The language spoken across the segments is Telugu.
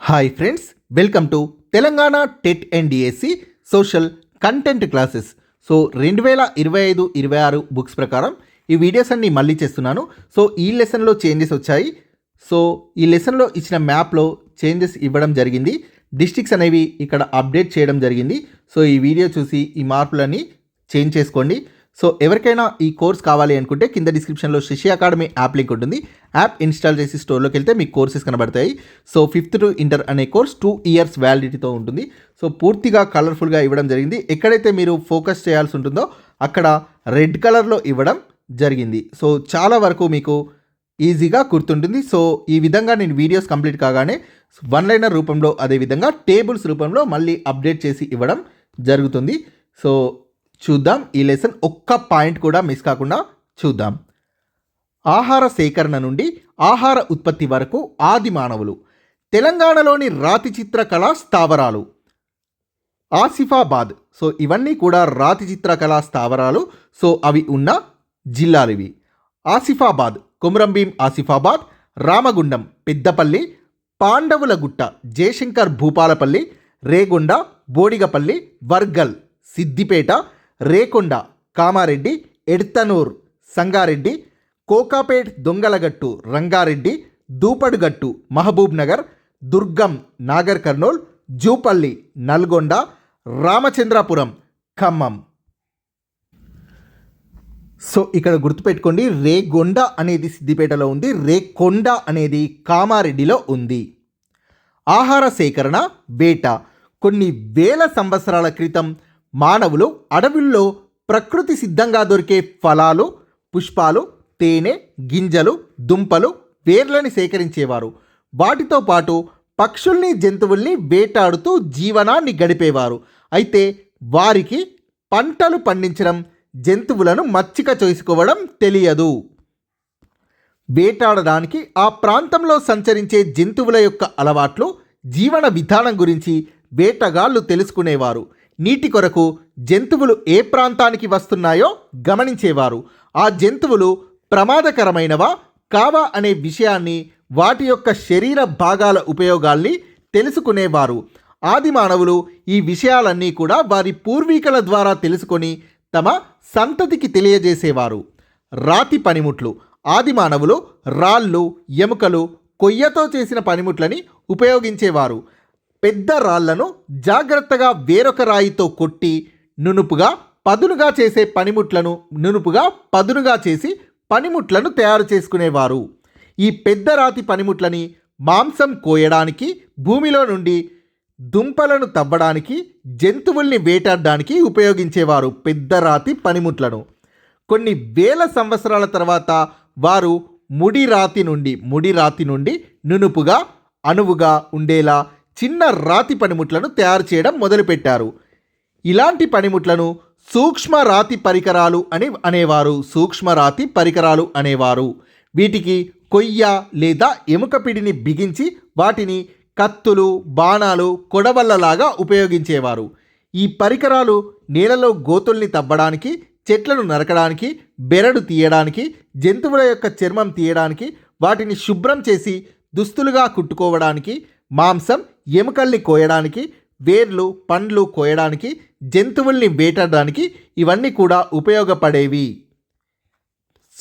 Hi friends welcome to Telangana TET and DSC social content classes so రెండు వేల ఇరవై ఐదు ఇరవై ఆరు బుక్స్ ప్రకారం ఈ వీడియోస్ అన్ని మళ్ళీ చేస్తున్నాను. సో ఈ లెసన్లో చేంజెస్ వచ్చాయి. సో ఈ లెసన్లో ఇచ్చిన మ్యాప్లో చేంజెస్ ఇవ్వడం జరిగింది. డిస్ట్రిక్ట్స్ అనేవి ఇక్కడ అప్డేట్ చేయడం జరిగింది. సో ఈ వీడియో చూసి ఈ మార్పులని చేంజ్ చేసుకోండి. సో ఎవరికైనా ఈ కోర్స్ కావాలి అనుకుంటే కింద డిస్క్రిప్షన్లో శశి అకాడమీ యాప్ లింక్ ఉంటుంది. యాప్ ఇన్స్టాల్ చేసి స్టోర్లోకి వెళ్తే మీకు కోర్సెస్ కనబడతాయి. సో ఫిఫ్త్ టు ఇంటర్ అనే కోర్స్ టూ ఇయర్స్ వ్యాలిడిటీతో ఉంటుంది. సో పూర్తిగా కలర్ఫుల్గా ఇవ్వడం జరిగింది. ఎక్కడైతే మీరు ఫోకస్ చేయాల్సి ఉంటుందో అక్కడ రెడ్ కలర్లో ఇవ్వడం జరిగింది. సో చాలా వరకు మీకు ఈజీగా గుర్తుంటుంది. సో ఈ విధంగా నేను వీడియోస్ కంప్లీట్ కాగానే వన్ లైనర్ రూపంలో అదేవిధంగా టేబుల్స్ రూపంలో మళ్ళీ అప్డేట్ చేసి ఇవ్వడం జరుగుతుంది. సో చూద్దాం. ఈ లెసన్ ఒక్క పాయింట్ కూడా మిస్ కాకుండా చూద్దాం. ఆహార సేకరణ నుండి ఆహార ఉత్పత్తి వరకు ఆది మానవులు. తెలంగాణలోని రాతి చిత్రకళా స్థావరాలు. ఆసిఫాబాద్. సో ఇవన్నీ కూడా రాతి చిత్రకళా స్థావరాలు. సో అవి ఉన్న జిల్లాలు ఇవి Asifabad Komurambheem Asifabad. Ramagundam. Peddapalli. Pandavulagutta. Jayashankar Bhupalpally. Regonda. Bodigapalli. Vargal. Siddipet. Rekonda Kamareddy Edthanur Sangareddy Kokapet Dongalagattu Rangareddy Dupadugattu Mahabubnagar Durgam Nagarkurnool Jupally Nalgonda Ramachandrapuram Khammam. So ఇక్కడ గుర్తుపెట్టుకోండి రేగొండ అనేది సిద్దిపేటలో ఉంది రేకొండ అనేది కామారెడ్డిలో ఉంది. ఆహార సేకరణ వేట కొన్ని వేల సంవత్సరాల క్రితం మానవులు అడవుల్లో ప్రకృతి సిద్ధంగా దొరికే ఫలాలు పుష్పాలు తేనె గింజలు దుంపలు వేర్లని సేకరించేవారు. వాటితో పాటు పక్షుల్ని జంతువుల్ని వేటాడుతూ జీవనాన్ని గడిపేవారు. అయితే వారికి పంటలు పండించడం జంతువులను మచ్చిక చేసుకోవడం తెలియదు. వేటాడడానికి ఆ ప్రాంతంలో సంచరించే జంతువుల యొక్క అలవాట్లు జీవన విధానం గురించి వేటగాళ్ళు తెలుసుకునేవారు. నీటి కొరకు జంతువులు ఏ ప్రాంతానికి వస్తున్నాయో గమనించేవారు. ఆ జంతువులు ప్రమాదకరమైనవా కావా అనే విషయాన్ని వాటి యొక్క శరీర భాగాల ఉపయోగాల్ని తెలుసుకునేవారు. ఆది మానవులు ఈ విషయాలన్నీ కూడా వారి పూర్వీకుల ద్వారా తెలుసుకొని తమ సంతతికి తెలియజేసేవారు. రాతి పనిముట్లు. ఆది మానవులు రాళ్ళు ఎముకలు కొయ్యతో చేసిన పనిముట్లని ఉపయోగించేవారు. పెద్ద రాళ్ళను జాగ్రత్తగా వేరొక రాయితో కొట్టి నునుపుగా పదునుగా చేసే పనిముట్లను నునుపుగా పదునుగా చేసి పనిముట్లను తయారు చేసుకునేవారు. ఈ పెద్ద రాతి పనిముట్లని మాంసం కోయడానికి భూమిలో నుండి దుంపలను తవ్వడానికి జంతువుల్ని వేటాడడానికి ఉపయోగించేవారు పెద్ద రాతి పనిముట్లను. కొన్ని వేల సంవత్సరాల తర్వాత వారు ముడి రాతి నుండి ముడి రాతి నుండి నునుపుగా అణువుగా ఉండేలా చిన్న రాతి పనిముట్లను తయారు చేయడం మొదలుపెట్టారు. ఇలాంటి పనిముట్లను సూక్ష్మ రాతి పరికరాలు అని అనేవారు. సూక్ష్మ రాతి పరికరాలు అనేవారు. వీటికి కొయ్య లేదా ఎముక పిడిని బిగించి వాటిని కత్తులు బాణాలు కొడవళ్ళలాగా ఉపయోగించేవారు. ఈ పరికరాలు నేలలో గోతుల్ని తవ్వడానికి చెట్లను నరకడానికి బెరడు తీయడానికి జంతువుల యొక్క చర్మం తీయడానికి వాటిని శుభ్రం చేసి దుస్తులుగా కుట్టుకోవడానికి మాంసం ఎముకల్ని కోయడానికి వేర్లు పండ్లు కోయడానికి జంతువుల్ని వేటాడడానికి ఇవన్నీ కూడా ఉపయోగపడేవి.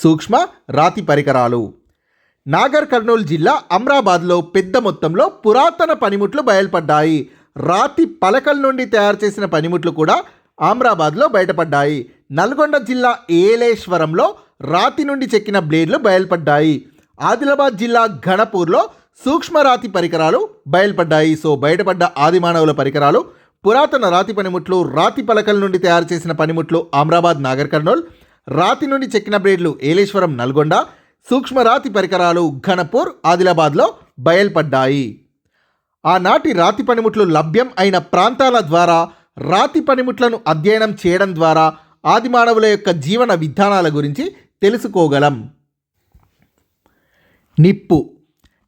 సూక్ష్మ రాతి పరికరాలు. నాగర్ కర్నూలు జిల్లా అమ్రాబాద్లో పెద్ద మొత్తంలో పురాతన పనిముట్లు బయలుపడ్డాయి. రాతి పలకల నుండి తయారు చేసిన పనిముట్లు కూడా ఆమ్రాబాద్లో బయటపడ్డాయి. నల్గొండ జిల్లా ఏలేశ్వరంలో రాతి నుండి చెక్కిన బ్లేడ్లు బయలుపడ్డాయి. ఆదిలాబాద్ జిల్లా ఘనపూర్లో సూక్ష్మరాతి పరికరాలు బయలుపడ్డాయి. సో బయటపడ్డ ఆది మానవుల పరికరాలు పురాతన రాతి పనిముట్లు రాతి పలకల నుండి తయారు చేసిన పనిముట్లు ఆమ్రాబాద్ నాగర్ కర్నూల్. రాతి నుండి చెక్కిన బ్రేడ్లు ఏలేశ్వరం నల్గొండ. సూక్ష్మరాతి పరికరాలు ఘనపూర్ ఆదిలాబాద్లో బయల్పడ్డాయి. ఆనాటి రాతి పనిముట్లు లభ్యం అయిన ప్రాంతాల ద్వారా రాతి పనిముట్లను అధ్యయనం చేయడం ద్వారా ఆది మానవుల యొక్క జీవన విధానాల గురించి తెలుసుకోగలం. నిప్పు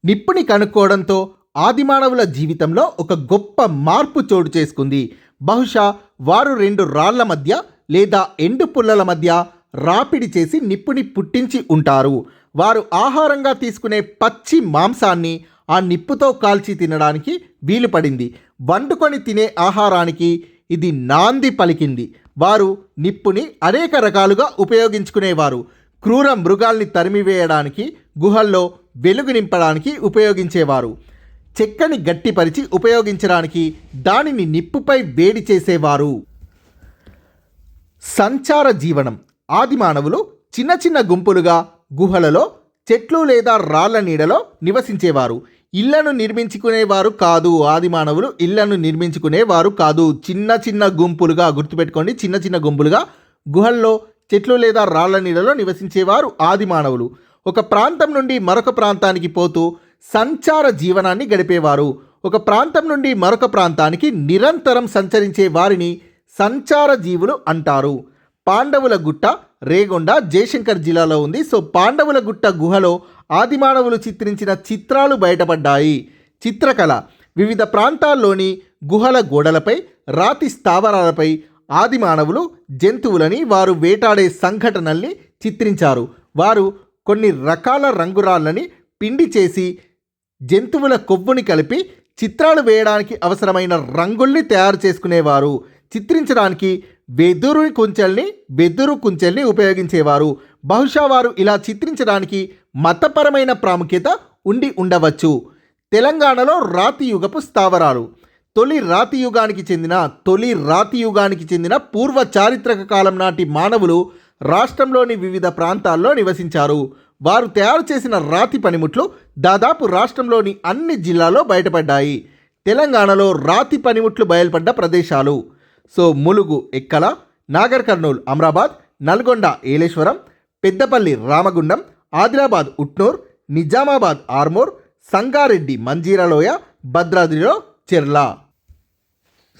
నిప్పుని కనుక్కోవడంతో ఆదిమానవుల జీవితంలో ఒక గొప్ప మార్పు చోటు చేసుకుంది. బహుశా వారు రెండు రాళ్ళ మధ్య లేదా ఎండు పుల్లల మధ్య రాపిడి చేసి నిప్పుని పుట్టించి ఉంటారు. వారు ఆహారంగా తీసుకునే పచ్చి మాంసాన్ని ఆ నిప్పుతో కాల్చి తినడానికి వీలు పడింది. వండుకొని తినే ఆహారానికి ఇది నాంది పలికింది. వారు నిప్పుని అనేక రకాలుగా ఉపయోగించుకునేవారు. క్రూర మృగాల్ని తరిమివేయడానికి గుహల్లో వెలుగు నింపడానికి ఉపయోగించేవారు. చెక్కని గట్టిపరిచి ఉపయోగించడానికి దానిని నిప్పుపై వేడి చేసేవారు. సంచార జీవనం. ఆదిమానవులు చిన్న చిన్న గుంపులుగా గుహలలో చెట్లు లేదా రాళ్ళ నీడలో నివసించేవారు. ఇళ్ళను నిర్మించుకునేవారు కాదు ఆదిమానవులు. ఇళ్ళను నిర్మించుకునేవారు కాదు. చిన్న చిన్న గుంపులుగా గుర్తుపెట్టుకోండి. చిన్న చిన్న గుంపులుగా గుహల్లో చెట్లు లేదా రాళ్ళ నీడలో నివసించేవారు ఆదిమానవులు. ఒక ప్రాంతం నుండి మరొక ప్రాంతానికి పోతూ సంచార జీవనాన్ని గడిపేవారు. ఒక ప్రాంతం నుండి మరొక ప్రాంతానికి నిరంతరం సంచరించే వారిని సంచార జీవులు అంటారు. పాండవుల గుట్ట రేగొండ జయశంకర్ జిల్లాలో ఉంది. సో పాండవుల గుట్ట గుహలో ఆదిమానవులు చిత్రించిన చిత్రాలు బయటపడ్డాయి. చిత్రకళ. వివిధ ప్రాంతాల్లోని గుహల గోడలపై రాతి స్థావరాలపై ఆదిమానవులు జంతువులని వారు వేటాడే సంఘటనల్ని చిత్రించారు. వారు కొన్ని రకాల రంగురాళ్ళని పిండి చేసి జంతువుల కొవ్వుని కలిపి చిత్రాలు వేయడానికి అవసరమైన రంగుల్ని తయారు చేసుకునేవారు. చిత్రించడానికి వెదురు కుంచెల్ని వెదురు కుంచెల్ని ఉపయోగించేవారు. బహుశా వారు ఇలా చిత్రించడానికి మతపరమైన ప్రాముఖ్యత ఉండి ఉండవచ్చు. తెలంగాణలో రాతి యుగపు స్థావరాలు. తొలి రాతి యుగానికి చెందిన తొలి రాతి యుగానికి చెందిన పూర్వ చారిత్రక కాలం నాటి మానవులు రాష్ట్రంలోని వివిధ ప్రాంతాల్లో నివసించారు. వారు తయారు చేసిన రాతి పనిముట్లు దాదాపు రాష్ట్రంలోని అన్ని జిల్లాలో బయటపడ్డాయి. తెలంగాణలో రాతి పనిముట్లు బయలుపడ్డ ప్రదేశాలు. సో ములుగు ఎక్కల నాగర్ కర్నూలు అమరాబాద్ నల్గొండ ఏలేశ్వరం పెద్దపల్లి రామగుండం ఆదిలాబాద్ ఉట్నూర్ నిజామాబాద్ ఆర్మూర్ సంగారెడ్డి మంజీరాలోయ భద్రాద్రిలో చెర్ల.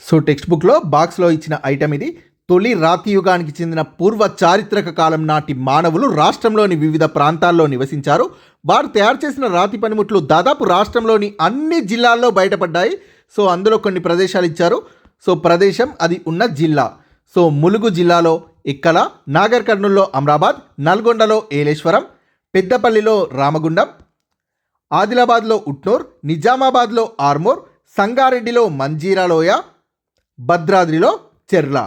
సో టెక్స్ట్ బుక్లో బాక్స్లో ఇచ్చిన ఐటమ్ ఇది. తొలి రాతియుగానికి చెందిన పూర్వ చారిత్రక కాలం నాటి మానవులు రాష్ట్రంలోని వివిధ ప్రాంతాల్లో నివసించారు. వారు తయారు చేసిన రాతి పనిముట్లు దాదాపు రాష్ట్రంలోని అన్ని జిల్లాల్లో బయటపడ్డాయి. సో అందులో కొన్ని ప్రదేశాలు ఇచ్చారు. సో ప్రదేశం అది ఉన్న జిల్లా. సో ములుగు జిల్లాలో ఇక్కల నాగర్ కర్నూల్లో అమరాబాద్ నల్గొండలో ఏలేశ్వరం పెద్దపల్లిలో రామగుండం ఆదిలాబాద్లో ఉట్నూర్ నిజామాబాద్లో ఆర్మూర్ సంగారెడ్డిలో మంజీరాలోయ భద్రాద్రిలో చెర్ల.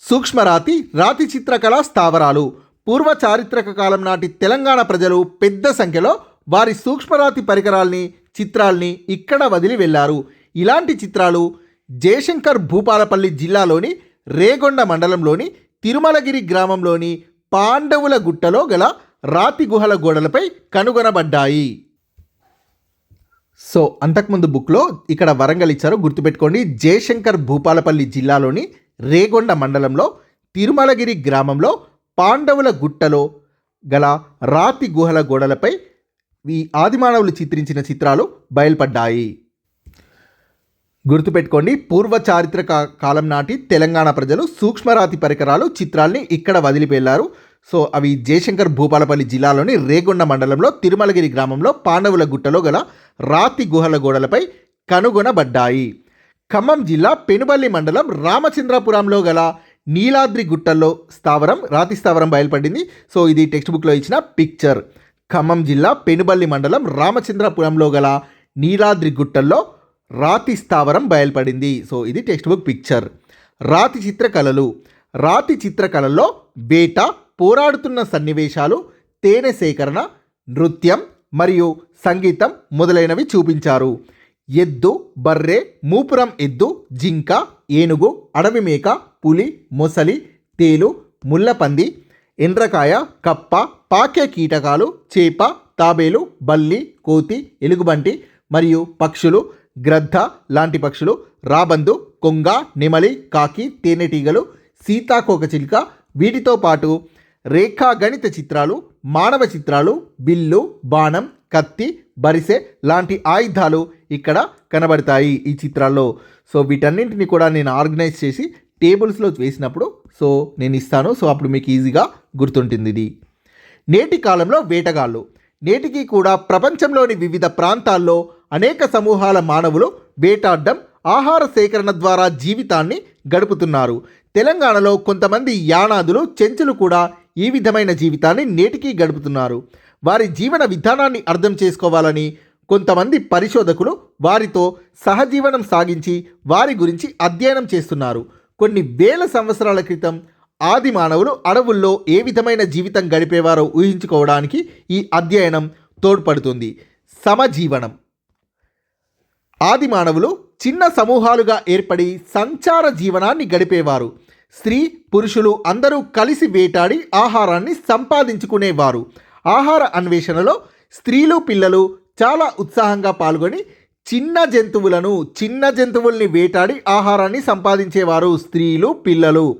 సూక్ష్మరాతి రాతి చిత్రకళ స్థావరాలు. పూర్వ చారిత్రక కాలం నాటి తెలంగాణ ప్రజలు పెద్ద సంఖ్యలో వారి సూక్ష్మరాతి పరికరాల్ని చిత్రాల్ని ఇక్కడ వదిలి వెళ్ళారు. ఇలాంటి చిత్రాలు జయశంకర్ భూపాలపల్లి జిల్లాలోని రేగొండ మండలంలోని తిరుమలగిరి గ్రామంలోని పాండవుల గుట్టలో గల రాతి గుహల గోడలపై కనుగొనబడ్డాయి. సో అంతకుముందు బుక్లో ఇక్కడ వరంగల్ ఇచ్చారు. గుర్తుపెట్టుకోండి జయశంకర్ భూపాలపల్లి జిల్లాలోని రేగొండ మండలంలో తిరుమలగిరి గ్రామంలో పాండవుల గుట్టలో గల రాతి గుహల గోడలపై ఈ ఆదిమానవులు చిత్రించిన చిత్రాలు బయలుపడ్డాయి. గుర్తుపెట్టుకోండి పూర్వ చారిత్రక కాలం నాటి తెలంగాణ ప్రజలు సూక్ష్మరాతి పరికరాలు చిత్రాల్ని ఇక్కడ వదిలిపెళ్ళారు. సో అవి జయశంకర్ భూపాలపల్లి జిల్లాలోని రేగొండ మండలంలో తిరుమలగిరి గ్రామంలో పాండవుల గుట్టలో గల రాతి గుహల గోడలపై కనుగొనబడ్డాయి. ఖమ్మం జిల్లా పెనుబల్లి మండలం రామచంద్రపురంలో గల నీలాద్రి గుట్టల్లో స్థావరం రాతి స్థావరం బయలుపడింది. సో ఇది టెక్స్ట్ బుక్లో ఇచ్చిన పిక్చర్. ఖమ్మం జిల్లా పెనుబల్లి మండలం రామచంద్రపురంలో గల నీలాద్రి గుట్టల్లో రాతి స్థావరం బయలుపడింది. సో ఇది టెక్స్ట్ బుక్ పిక్చర్. రాతి చిత్రకళలు. రాతి చిత్రకళల్లో వేట పోరాడుతున్న సన్నివేశాలు తేనె సేకరణ నృత్యం మరియు సంగీతం మొదలైనవి చూపించారు. ఎద్దు బర్రె మూపురం ఎద్దు జింక ఏనుగు అడవి మేక పులి మొసలి తేలు ముల్లపంది ఎండ్రకాయ కప్ప పాకే కీటకాలు చేప తాబేలు బల్లి కోతి ఎలుగుబంటి మరియు పక్షులు గ్రద్ద లాంటి పక్షులు రాబందు కొంగ నెమలి కాకి తేనెటీగలు సీతాకోకచిలుక వీటితో పాటు రేఖాగణిత చిత్రాలు మానవ చిత్రాలు బిల్లు బాణం కత్తి బరిసె లాంటి ఆయుధాలు ఇక్కడ కనబడతాయి ఈ చిత్రాల్లో. సో వీటన్నింటిని కూడా నేను ఆర్గనైజ్ చేసి టేబుల్స్లో వేసినప్పుడు సో నేను ఇస్తాను. సో అప్పుడు మీకు ఈజీగా గుర్తుంటుంది ఇది. నేటి కాలంలో వేటగాళ్ళు నేటికి కూడా ప్రపంచంలోని వివిధ ప్రాంతాల్లో అనేక సమూహాల మానవులు వేటాడడం ఆహార సేకరణ ద్వారా జీవితాన్ని గడుపుతున్నారు. తెలంగాణలో కొంతమంది యానాదులు చెంచులు కూడా ఈ విధమైన జీవితాన్ని నేటికీ గడుపుతున్నారు. వారి జీవన విధానాన్ని అర్థం చేసుకోవాలని కొంతమంది పరిశోధకులు వారితో సహజీవనం సాగించి వారి గురించి అధ్యయనం చేస్తున్నారు. కొన్ని వేల సంవత్సరాల క్రితం ఆది మానవులు అడవుల్లో ఏ విధమైన జీవితం గడిపేవారో ఊహించుకోవడానికి ఈ అధ్యయనం తోడ్పడుతుంది. సమజీవనం. ఆది మానవులు చిన్న సమూహాలుగా ఏర్పడి సంచార జీవనాన్ని గడిపేవారు. స్త్రీ పురుషులు అందరూ కలిసి వేటాడి ఆహారాన్ని సంపాదించుకునేవారు. ఆహార అన్వేషణలో స్త్రీలు పిల్లలు చాలా ఉత్సాహంగా పాల్గొని చిన్న జంతువులను చిన్న జంతువుల్ని వేటాడి ఆహారాన్ని సంపాదించేవారు స్త్రీలు పిల్లలు.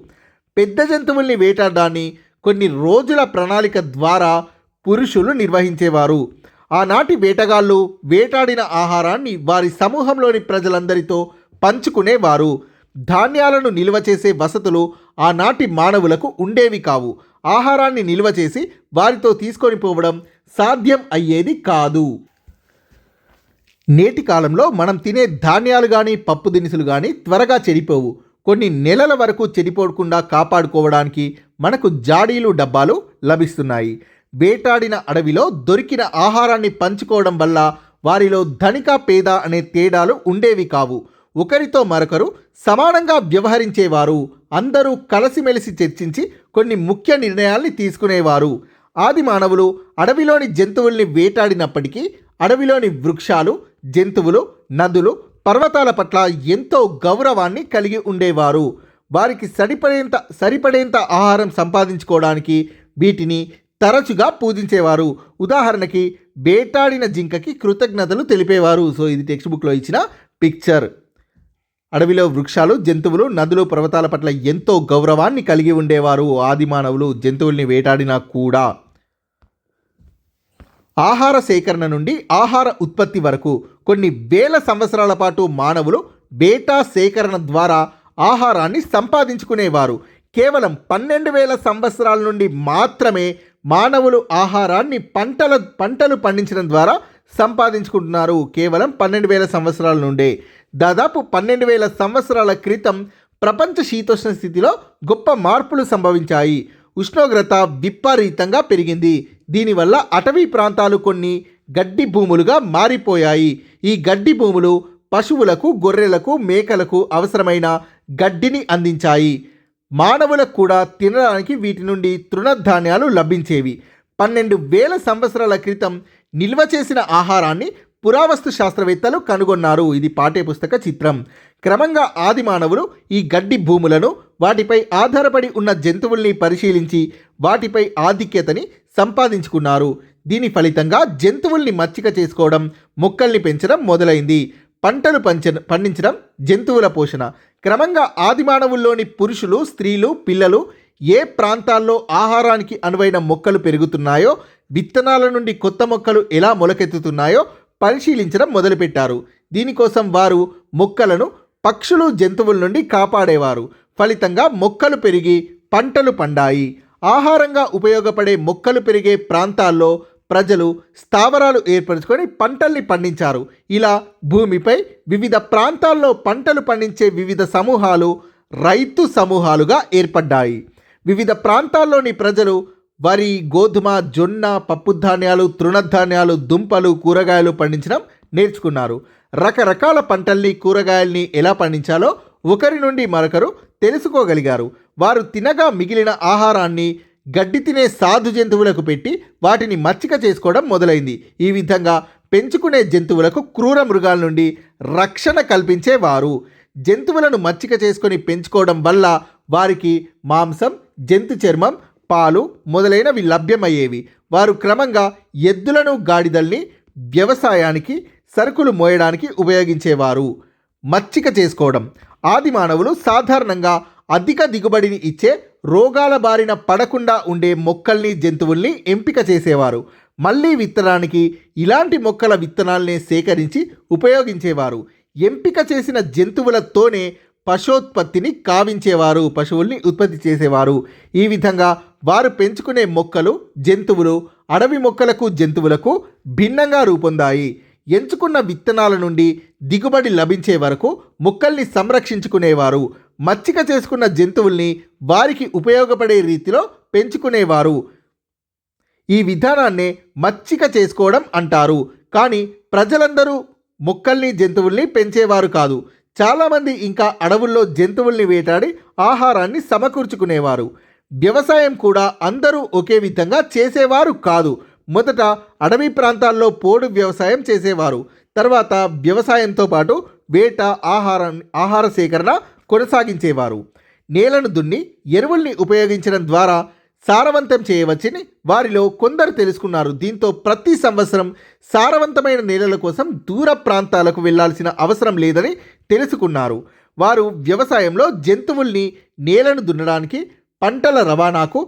పెద్ద జంతువుల్ని వేటాడడాన్ని కొన్ని రోజుల ప్రణాళిక ద్వారా పురుషులు నిర్వహించేవారు. ఆనాటి వేటగాళ్ళు వేటాడిన ఆహారాన్ని వారి సమూహంలోని ప్రజలందరితో పంచుకునేవారు. ధాన్యాలను నిల్వ చేసే వసతులు ఆనాటి మానవులకు ఉండేవి కావు. ఆహారాన్ని నిల్వ చేసి వారితో తీసుకొని పోవడం సాధ్యం అయ్యేది కాదు. నేటి కాలంలో మనం తినే ధాన్యాలు కానీ పప్పు దినుసులు కానీ త్వరగా చెడిపోవు. కొన్ని నెలల వరకు చెడిపోకుండా కాపాడుకోవడానికి మనకు జాడీలు డబ్బాలు లభిస్తున్నాయి. వేటాడిన అడవిలో దొరికిన ఆహారాన్ని పంచుకోవడం వల్ల వారిలో ధనిక పేద అనే తేడాలు ఉండేవి కావు. ఒకరితో మరొకరు సమానంగా వ్యవహరించేవారు. అందరూ కలిసిమెలిసి చర్చించి కొన్ని ముఖ్య నిర్ణయాల్ని తీసుకునేవారు. ఆది మానవులు అడవిలోని జంతువుల్ని వేటాడినప్పటికీ అడవిలోని వృక్షాలు జంతువులు నదులు పర్వతాల పట్ల ఎంతో గౌరవాన్ని కలిగి ఉండేవారు. వారికి సరిపడేంత సరిపడేంత ఆహారం సంపాదించుకోవడానికి వీటిని తరచుగా పూజించేవారు. ఉదాహరణకి వేటాడిన జింకకి కృతజ్ఞతలు తెలిపేవారు. సో ఇది టెక్స్ట్ బుక్లో ఇచ్చిన పిక్చర్. అడవిలో వృక్షాలు జంతువులు నదులు పర్వతాల పట్ల ఎంతో గౌరవాన్ని కలిగి ఉండేవారు. ఆది మానవులు జంతువుల్ని వేటాడినా కూడా. ఆహార సేకరణ నుండి ఆహార ఉత్పత్తి వరకు కొన్ని వేల సంవత్సరాల పాటు మానవులు బేటా సేకరణ ద్వారా ఆహారాన్ని సంపాదించుకునేవారు. కేవలం పన్నెండు వేల సంవత్సరాల నుండి మాత్రమే మానవులు ఆహారాన్ని పంటల పంటలు పండించడం ద్వారా సంపాదించుకుంటున్నారు. కేవలం పన్నెండు వేల సంవత్సరాల నుండే. దాదాపు పన్నెండు వేల సంవత్సరాల క్రితం ప్రపంచ శీతోష్ణ స్థితిలో గొప్ప మార్పులు సంభవించాయి. ఉష్ణోగ్రత విపరీతంగా పెరిగింది. దీనివల్ల అటవీ ప్రాంతాలు కొన్ని గడ్డి భూములుగా మారిపోయాయి. ఈ గడ్డి భూములు పశువులకు గొర్రెలకు మేకలకు అవసరమైన గడ్డిని అందించాయి. మానవులకు కూడా తినడానికి వీటి నుండి తృణధాన్యాలు లభించేవి. పన్నెండు వేల సంవత్సరాల క్రితం నిల్వ చేసిన ఆహారాన్ని పురావస్తు శాస్త్రవేత్తలు కనుగొన్నారు. ఇది పాఠ్యపుస్తక చిత్రం. క్రమంగా ఆది మానవులు ఈ గడ్డి భూములను వాటిపై ఆధారపడి ఉన్న జంతువుల్ని పరిశీలించి వాటిపై ఆధిక్యతని సంపాదించుకున్నారు. దీని ఫలితంగా జంతువుల్ని మచ్చిక చేసుకోవడం మొక్కల్ని పెంచడం మొదలైంది. పంటలు పంచ పండించడం జంతువుల పోషణ. క్రమంగా ఆదిమానవుల్లోని పురుషులు స్త్రీలు పిల్లలు ఏ ప్రాంతాల్లో ఆహారానికి అనువైన మొక్కలు పెరుగుతున్నాయో విత్తనాల నుండి కొత్త మొక్కలు ఎలా మొలకెత్తుతున్నాయో పరిశీలించడం మొదలుపెట్టారు. దీనికోసం వారు మొక్కలను పక్షులు జంతువుల నుండి కాపాడేవారు. ఫలితంగా మొక్కలు పెరిగి పంటలు పండాయి. ఆహారంగా ఉపయోగపడే మొక్కలు పెరిగే ప్రాంతాల్లో ప్రజలు స్థావరాలు ఏర్పరచుకొని పంటల్ని పండించారు. ఇలా భూమిపై వివిధ ప్రాంతాల్లో పంటలు పండించే వివిధ సమూహాలు రైతు సమూహాలుగా ఏర్పడ్డాయి. వివిధ ప్రాంతాల్లోని ప్రజలు వరి గోధుమ జొన్న పప్పుధాన్యాలు తృణధాన్యాలు దుంపలు కూరగాయలు పండించడం నేర్చుకున్నారు. రకరకాల పంటల్ని కూరగాయల్ని ఎలా పండించాలో ఒకరి నుండి మరొకరు తెలుసుకోగలిగారు. వారు తినగా మిగిలిన ఆహారాన్ని గడ్డి తినే సాధు జంతువులకు పెట్టి వాటిని మచ్చిక చేసుకోవడం మొదలైంది. ఈ విధంగా పెంచుకునే జంతువులకు క్రూర మృగాల నుండి రక్షణ కల్పించేవారు. జంతువులను మచ్చిక చేసుకొని పెంచుకోవడం వల్ల వారికి మాంసం జంతు చర్మం పాలు మొదలైనవి లభ్యమయ్యేవి. వారు క్రమంగా ఎద్దులను గాడిదల్ని వ్యవసాయానికి సరుకులు మోయడానికి ఉపయోగించేవారు. మచ్చిక చేసుకోవడం ఆది మానవులు సాధారణంగా అధిక దిగుబడిని ఇచ్చే రోగాల బారిన పడకుండా ఉండే మొక్కల్ని జంతువుల్ని ఎంపిక చేసేవారు. మళ్ళీ విత్తనానికి ఇలాంటి మొక్కల విత్తనాల్ని సేకరించి ఉపయోగించేవారు. ఎంపిక చేసిన జంతువులతోనే పశోత్పత్తిని కావించేవారు పశువుల్ని ఉత్పత్తి చేసేవారు. ఈ విధంగా వారు పెంచుకునే మొక్కలు జంతువులు అడవి మొక్కలకు జంతువులకు భిన్నంగా రూపొందాయి. ఎంచుకున్న విత్తనాల నుండి దిగుబడి లభించే వరకు మొక్కల్ని సంరక్షించుకునేవారు. మచ్చిక చేసుకున్న జంతువుల్ని వారికి ఉపయోగపడే రీతిలో పెంచుకునేవారు. ఈ విధానాన్నే మచ్చిక చేసుకోవడం అంటారు. కానీ ప్రజలందరూ మొక్కల్ని జంతువుల్ని పెంచేవారు కాదు. చాలామంది ఇంకా అడవుల్లో జంతువుల్ని వేటాడి ఆహారాన్ని సమకూర్చుకునేవారు. వ్యవసాయం కూడా అందరూ ఒకే విధంగా చేసేవారు కాదు. మొదట అడవి ప్రాంతాల్లో పోడు వ్యవసాయం చేసేవారు. తర్వాత వ్యవసాయంతో పాటు వేట ఆహారం ఆహార సేకరణ కొనసాగించేవారు. నేలను దున్ని ఎరువుల్ని ఉపయోగించడం ద్వారా సారవంతం చేయవచ్చని వారిలో కొందరు తెలుసుకున్నారు. దీంతో ప్రతి సంవత్సరం సారవంతమైన నేలల కోసం దూర ప్రాంతాలకు వెళ్ళాల్సిన అవసరం లేదని తెలుసుకున్నారు. వారు వ్యవసాయంలో జంతువుల్ని నేలను దున్నడానికి పంటల రవాణాకు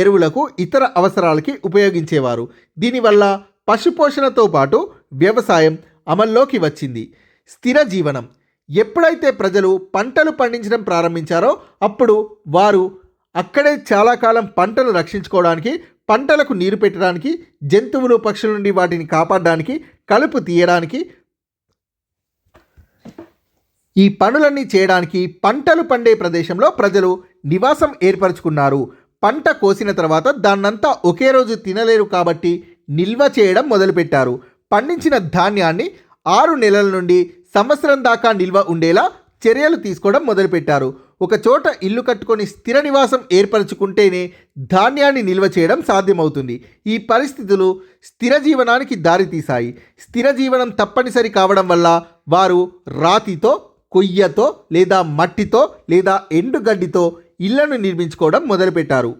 ఎరువులకు ఇతర అవసరాలకి ఉపయోగించేవారు. దీనివల్ల పశుపోషణతో పాటు వ్యవసాయం అమల్లోకి వచ్చింది. స్థిర జీవనం. ఎప్పుడైతే ప్రజలు పంటలు పండించడం ప్రారంభించారో అప్పుడు వారు అక్కడే చాలా కాలం పంటను రక్షించుకోవడానికి పంటలకు నీరు పెట్టడానికి జంతువులు పక్షుల నుండి వాటిని కాపాడడానికి కలుపు తీయడానికి ఈ పనులన్నీ చేయడానికి పంటలు పండే ప్రదేశంలో ప్రజలు నివాసం ఏర్పరచుకున్నారు. పంట కోసిన తర్వాత దాన్నంతా ఒకే రోజు తినలేరు కాబట్టి నిల్వ చేయడం మొదలుపెట్టారు. పండించిన ధాన్యాన్ని ఆరు నెలల నుండి సంవత్సరం దాకా నిల్వ ఉండేలా చర్యలు తీసుకోవడం మొదలుపెట్టారు. ఒక చోట ఇల్లు కట్టుకొని స్థిర నివాసం ఏర్పరచుకుంటేనే ధాన్యాన్ని నిల్వ చేయడం సాధ్యమవుతుంది. ఈ పరిస్థితులు స్థిర జీవనానికి దారితీశాయి. స్థిర జీవనం తప్పనిసరి కావడం వల్ల వారు రాతితో కొయ్యతో లేదా మట్టితో లేదా ఎండుగడ్డితో ఇళ్ళను నిర్మించుకోవడం మొదలుపెట్టారు.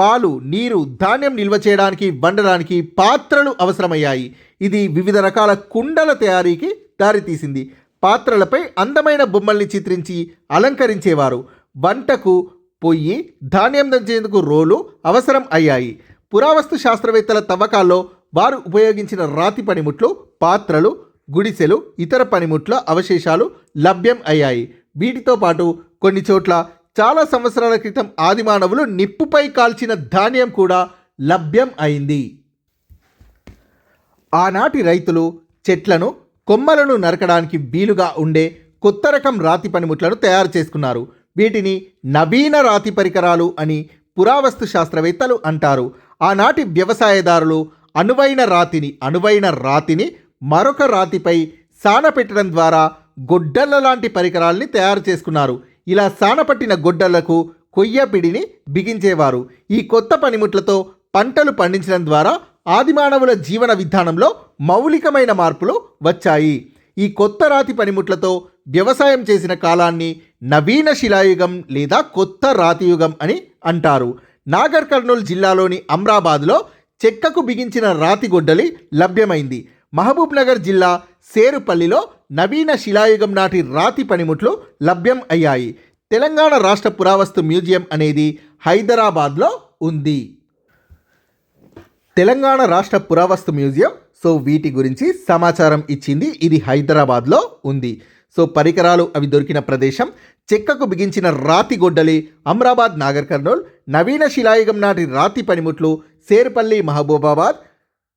పాలు నీరు ధాన్యం నిల్వ చేయడానికి వండడానికి పాత్రలు అవసరమయ్యాయి. ఇది వివిధ రకాల కుండల తయారీకి దారితీసింది. పాత్రలపై అందమైన బొమ్మల్ని చిత్రించి అలంకరించేవారు. వంటకు పొయ్యి ధాన్యం దంచేందుకు రోలు అవసరం అయ్యాయి. పురావస్తు శాస్త్రవేత్తల తవ్వకాల్లో వారు ఉపయోగించిన రాతి పనిముట్లు పాత్రలు గుడిసెలు ఇతర పనిముట్ల అవశేషాలు లభ్యం అయ్యాయి. వీటితో పాటు కొన్ని చోట్ల చాలా సంవత్సరాల క్రితం ఆదిమానవులు నిప్పుపై కాల్చిన ధాన్యం కూడా లభ్యం అయింది. ఆనాటి రైతులు చెట్లను కొమ్మలను నరకడానికి వీలుగా ఉండే కొత్త రకం రాతి పనిముట్లను తయారు చేసుకున్నారు. వీటిని నవీన రాతి పరికరాలు అని పురావస్తు శాస్త్రవేత్తలు అంటారు. ఆనాటి వ్యవసాయదారులు అనువైన రాతిని అనువైన రాతిని మరొక రాతిపై సానపెట్టడం ద్వారా గొడ్డళ్ళ లాంటి పరికరాల్ని తయారు చేసుకున్నారు. ఇలా సానపట్టిన గొడ్డళ్ళకు కొయ్యపిడిని బిగించేవారు. ఈ కొత్త పనిముట్లతో పంటలు పండించడం ద్వారా ఆదిమానవుల జీవన విధానంలో మౌలికమైన మార్పులు వచ్చాయి. ఈ కొత్త రాతి పనిముట్లతో వ్యవసాయం చేసిన కాలాన్ని నవీన శిలాయుగం లేదా కొత్త రాతియుగం అని అంటారు. నాగర్ కర్నూలు జిల్లాలోని అమ్రాబాద్లో చెక్కకు బిగించిన రాతి గొడ్డలి లభ్యమైంది. మహబూబ్ నగర్ జిల్లా సేరుపల్లిలో నవీన శిలాయుగం నాటి రాతి పనిముట్లు లభ్యం అయ్యాయి. తెలంగాణ రాష్ట్ర పురావస్తు మ్యూజియం అనేది హైదరాబాద్లో ఉంది. తెలంగాణ రాష్ట్ర పురావస్తు మ్యూజియం సో వీటి గురించి సమాచారం ఇచ్చింది ఇది హైదరాబాద్లో ఉంది. సో పరికరాలు అవి దొరికిన ప్రదేశం చెక్కకు బిగించిన రాతి గొడ్డలి అమ్రాబాద్ నాగర్ కర్నూల్ నవీన శిలాయుగం నాటి రాతి పనిముట్లు సేర్పల్లి మహబూబాబాద్.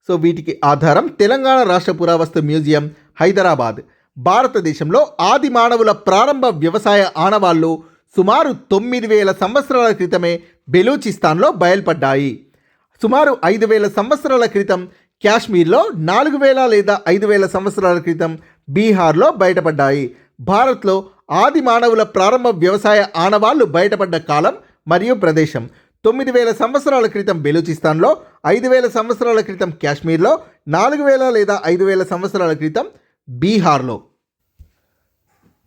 సో వీటికి ఆధారం తెలంగాణ రాష్ట్ర పురావస్తు మ్యూజియం హైదరాబాద్. భారతదేశంలో ఆది మానవుల ప్రారంభ వ్యవసాయ ఆనవాళ్ళు సుమారు తొమ్మిది వేల సంవత్సరాల క్రితమే బెలూచిస్తాన్లో బయల్పడ్డాయి. సుమారు ఐదు వేల సంవత్సరాల క్రితం కాశ్మీర్లో నాలుగు వేల లేదా ఐదు వేల సంవత్సరాల క్రితం బీహార్లో బయటపడ్డాయి. భారత్లో ఆది మానవుల ప్రారంభ వ్యవసాయ ఆనవాళ్ళు బయటపడ్డ కాలం మరియు ప్రదేశం. తొమ్మిది వేల సంవత్సరాల క్రితం బెలూచిస్తాన్లో ఐదు వేల సంవత్సరాల క్రితం కాశ్మీర్లో నాలుగు వేల లేదా ఐదు వేల సంవత్సరాల క్రితం బీహార్లో.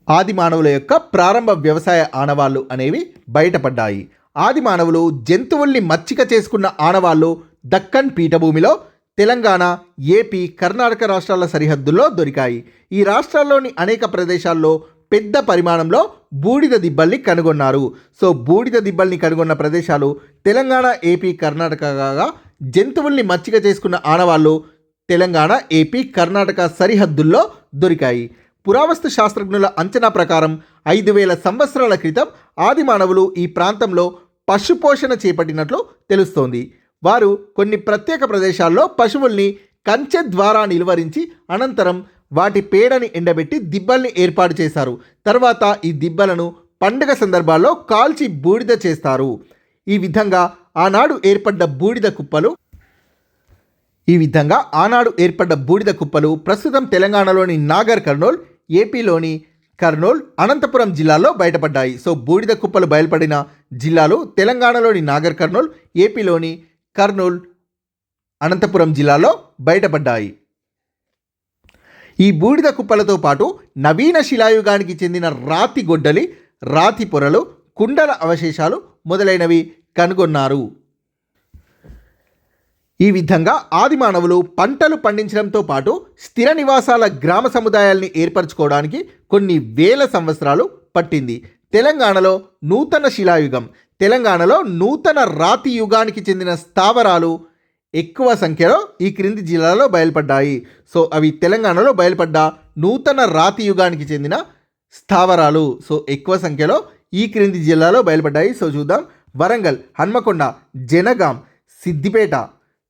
ఆది మానవుల యొక్క ప్రారంభ వ్యవసాయ ఆనవాళ్ళు అనేవి బయటపడ్డాయి. ఆది మానవులు జంతువుల్ని మచ్చిక చేసుకున్న ఆనవాళ్ళు దక్కన్ పీఠభూమిలో తెలంగాణ ఏపీ కర్ణాటక రాష్ట్రాల సరిహద్దుల్లో దొరికాయి. ఈ రాష్ట్రాల్లోని అనేక ప్రదేశాల్లో పెద్ద పరిమాణంలో బూడిద దిబ్బల్ని కనుగొన్నారు. సో బూడిద దిబ్బల్ని కనుగొన్న ప్రదేశాలు తెలంగాణ ఏపీ కర్ణాటకగా జంతువుల్ని మచ్చిక చేసుకున్న ఆనవాళ్ళు తెలంగాణ ఏపీ కర్ణాటక సరిహద్దుల్లో దొరికాయి. పురావస్తు శాస్త్రజ్ఞుల అంచనా ప్రకారం ఐదు వేల సంవత్సరాల క్రితం ఆది మానవులు ఈ ప్రాంతంలో పశుపోషణ చేపట్టినట్లు తెలుస్తోంది. వారు కొన్ని ప్రత్యేక ప్రదేశాల్లో పశువుల్ని కంచె ద్వారా నిలువరించి అనంతరం వాటి పేడని ఎండబెట్టి దిబ్బల్ని ఏర్పాటు చేశారు. తర్వాత ఈ దిబ్బలను పండుగ సందర్భాల్లో కాల్చి బూడిద చేస్తారు. ఈ విధంగా ఆనాడు ఏర్పడ్డ బూడిద కుప్పలు ఈ విధంగా ఆనాడు ఏర్పడ్డ బూడిద కుప్పలు ప్రస్తుతం తెలంగాణలోని నాగర్ కర్నూల్ ఏపీలోని కర్నూల్ అనంతపురం జిల్లాలో బయటపడ్డాయి. సో బూడిద కుప్పలు బయలుపడిన జిల్లాలు తెలంగాణలోని నాగర్ కర్నూల్ ఏపీలోని కర్నూల్ అనంతపురం జిల్లాలో బయటపడ్డాయి. ఈ బూడిద కుప్పలతో పాటు నవీన శిలాయుగానికి చెందిన రాతి గొడ్డలి రాతి పొరలు కుండల అవశేషాలు మొదలైనవి కనుగొన్నారు. ఈ విధంగా ఆది మానవులు పంటలు పండించడంతో పాటు స్థిర నివాసాల గ్రామ సముదాయాల్ని ఏర్పరచుకోవడానికి కొన్ని వేల సంవత్సరాలు పట్టింది. తెలంగాణలో నూతన శిలాయుగం తెలంగాణలో నూతన రాతి యుగానికి చెందిన స్థావరాలు ఎక్కువ సంఖ్యలో ఈ క్రింది జిల్లాలో బయలుపడ్డాయి. సో అవి తెలంగాణలో బయలుపడ్డ నూతన రాతి యుగానికి చెందిన స్థావరాలు. సో ఎక్కువ సంఖ్యలో ఈ క్రింది జిల్లాలో బయలుపడ్డాయి. సో చూద్దాం. వరంగల్ హన్మకొండ జనగాం సిద్దిపేట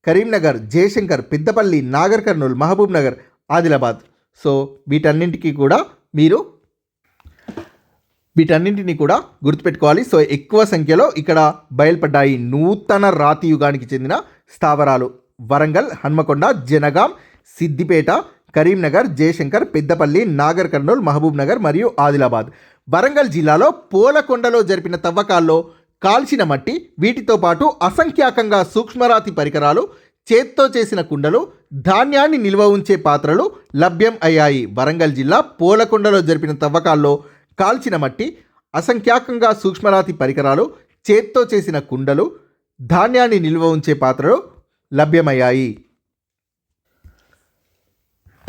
కరీంనగర్ జయశంకర్ పెద్దపల్లి నాగర్ కర్నూల్ మహబూబ్ నగర్ ఆదిలాబాద్. సో వీటన్నింటికి కూడా మీరు వీటన్నింటినీ కూడా గుర్తుపెట్టుకోవాలి. సో ఎక్కువ సంఖ్యలో ఇక్కడ బయలుపడ్డాయి నూతన రాతి యుగానికి చెందిన స్థావరాలు. వరంగల్ హన్మకొండ జనగాం సిద్దిపేట కరీంనగర్ జయశంకర్ పెద్దపల్లి నాగర్ కర్నూల్ మహబూబ్ నగర్ మరియు ఆదిలాబాద్. వరంగల్ జిల్లాలో పోలకొండలో జరిపిన తవ్వకాల్లో కాల్చిన మట్టి వీటితో పాటు అసంఖ్యాకంగా సూక్ష్మరాతి పరికరాలు చేత్తో చేసిన కుండలు ధాన్యాన్ని నిల్వ ఉంచే పాత్రలు లభ్యం అయ్యాయి. వరంగల్ జిల్లా పోలకొండలో జరిపిన తవ్వకాల్లో కాల్చిన మట్టి అసంఖ్యాకంగా సూక్ష్మరాతి పరికరాలు చేత్తో చేసిన కుండలు ధాన్యాన్ని నిల్వ ఉంచే పాత్రలు లభ్యమయ్యాయి.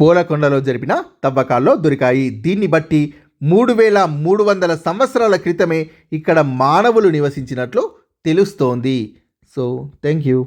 పోలకొండలో జరిపిన తవ్వకాల్లో దొరికాయి. దీన్ని బట్టి మూడు వేల మూడు వందల సంవత్సరాల క్రితమే ఇక్కడ మానవులు నివసించినట్లు తెలుస్తోంది. So thank you